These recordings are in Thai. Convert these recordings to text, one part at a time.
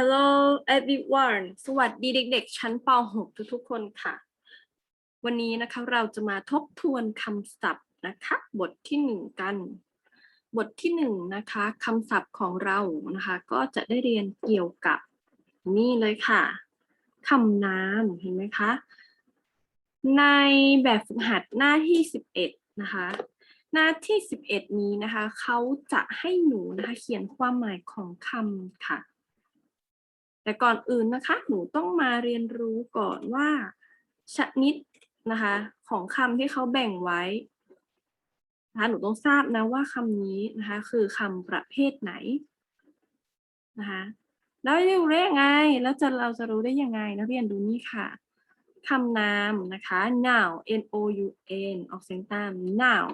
Hello everyone สวัสดีเด็กๆ ชั้นป .6 ทุกๆ คนค่ะ วันนี้นะคะเราจะมาทบทวนคำศัพท์นะคะ บทที่หนึ่งกัน บทที่หนึ่งนะคะคำศัพท์ของเรานะคะ ก็จะได้เรียนเกี่ยวกับนี่เลยค่ะคำนามเห็นไหมคะ ในแบบฝึกหัดหน้าที่ 11 นะคะ หน้าที่ 11 นี้นะคะ เขาจะให้หนูนะคะเขียนความหมายของคำค่ะ แต่ก่อนอื่นนะคะ หนูต้องมาเรียนรู้ก่อนว่า ชนิดนะคะ ของคำที่เขาแบ่งไว้นะคะหนูต้องทราบนะว่าคำนี้นะคะ คือคำประเภทไหนนะคะแล้วจะรู้ได้ยังไง แล้วจะเราจะรู้ได้ยังไงนักเรียนดูนี่ค่ะคำนามนะคะ noun n o u n ออกเสียงตาม noun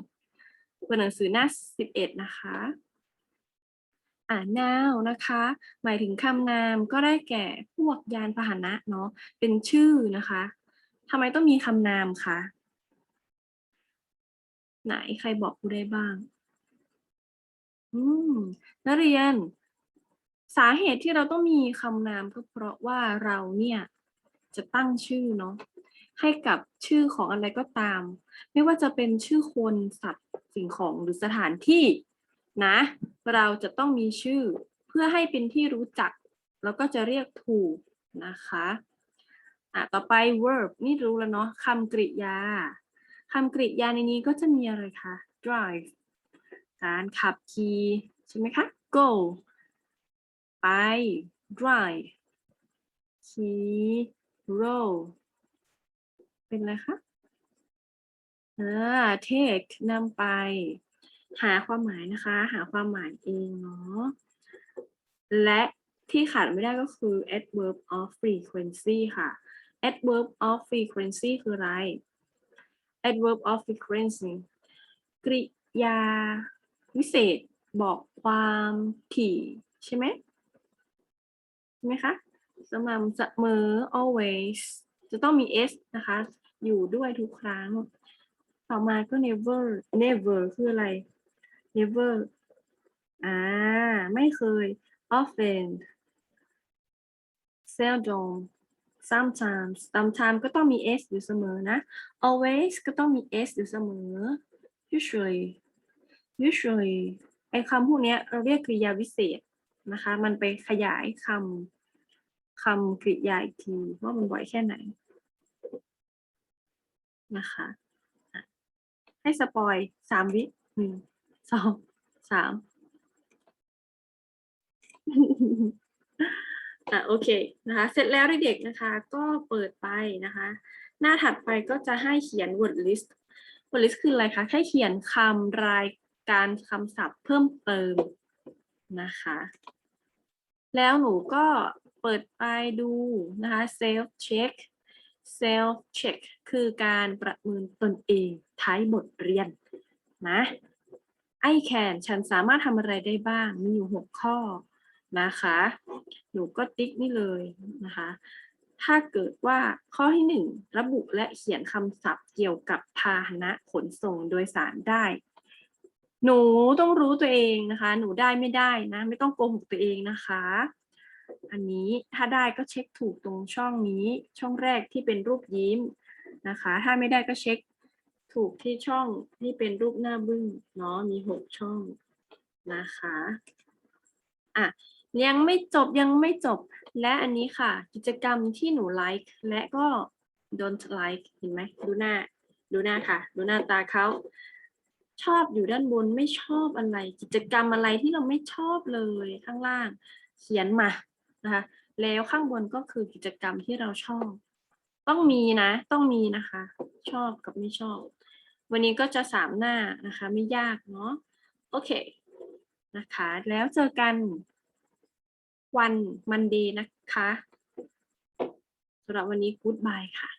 เปิดหนังสือหน้า11 นะคะ อ่า noun นะคะ หมายถึงคำนามก็ได้แก่พวกยานพาหนะเนาะเป็นชื่อนะคะทำไมต้องมีคำนามคะไหนใครบอกกูได้บ้าง อืมนักเรียน สาเหตุที่เราต้องมีคำนามก็เพราะว่าเราเนี่ยจะตั้งชื่อเนาะให้กับชื่อของอะไรก็ตาม ไม่ว่าจะเป็นชื่อคนสัตว์สิ่งของหรือสถานที่นะ เราจะต้องมีชื่อเพื่อให้เป็นที่รู้จัก แล้วก็จะเรียกถูกนะคะอะต่อไป verb นี่รู้แล้วเนาะคำกริยาคำกริยาในนี้ก็จะมีอะไรคะ drive การขับขี่ใช่ไหมคะ go ไป drive ขี่ roll เป็นอะไรคะ อ่า take นำไป หาความหมายนะคะ หาความหมายเองเนาะและที่ขาดไม่ได้ก็คือ adverb of frequency ค่ะ adverb of frequency คืออะไร adverb of frequency กริยาวิเศษบอกความถี่ใช่ไหมใช่ไหมคะสม่ำเสมอ always จะต้องมี s นะคะ อยู่ด้วยทุกครั้ง ต่อมาก็ never never คืออะไร never อ่า ไม่เคย often seldom sometimes sometimes ก็ต้องมี s อยู่เสมอนะ always ก็ต้องมี s อยู่เสมอ usually usually ไอ้คำพวกนี้เราเรียกกริยาวิเศษนะคะ มันไปขยายคำคำกริยาอีกทีว่ามันบ่อยแค่ไหนนะคะ ให้สปอยสามวิหนึ่ง สองสามอะโอเคนะคะ เสร็จแล้วเด็กๆนะคะ ก็เปิดไปนะคะ หน้าถัดไปก็จะให้เขียน word list word list คืออะไรคะแค่เขียนคำรายการคำศัพท์เพิ่มเติมนะคะ แล้วหนูก็เปิดไปดูนะคะ self check self check คือการประเมินตนเองท้ายบทเรียนนะ I can ฉันสามารถทำอะไรได้บ้าง มีอยู่ 6 ข้อนะคะ หนูก็ติ๊กนี่เลยนะคะ ถ้าเกิดว่าข้อที่ 1 ระบุและเขียนคำศัพท์เกี่ยวกับพาหนะขนส่งโดยสารได้ หนูต้องรู้ตัวเองนะคะ หนูได้ไม่ได้นะ ไม่ต้องโกหกตัวเองนะคะ อันนี้ถ้าได้ก็เช็คถูกตรงช่องนี้ ช่องแรกที่เป็นรูปยิ้มนะคะ ถ้าไม่ได้ก็เช็ค ถูกที่ช่องที่เป็นรูปหน้าบึ้งเนาะมีหกช่องนะคะอะยังไม่จบยังไม่จบและอันนี้ค่ะ กิจกรรมที่หนูไลค์และก็ don't like เห็นไหมดูหน้า ดูหน้าค่ะ ดูหน้าตาเขาชอบอยู่ด้านบนไม่ชอบอะไร กิจกรรมอะไรที่เราไม่ชอบเลยข้างล่าง เขียนมานะคะแล้วข้างบนก็คือกิจกรรมที่เราชอบ ต้องมีนะ ต้องมีนะคะ ชอบกับไม่ชอบ วันนี้ก็จะสามหน้านะคะ ไม่ยากเนาะโอเคนะคะ แล้วเจอกันวันมันดีนะคะสำหรับวันนี้กู๊ดบายค่ะ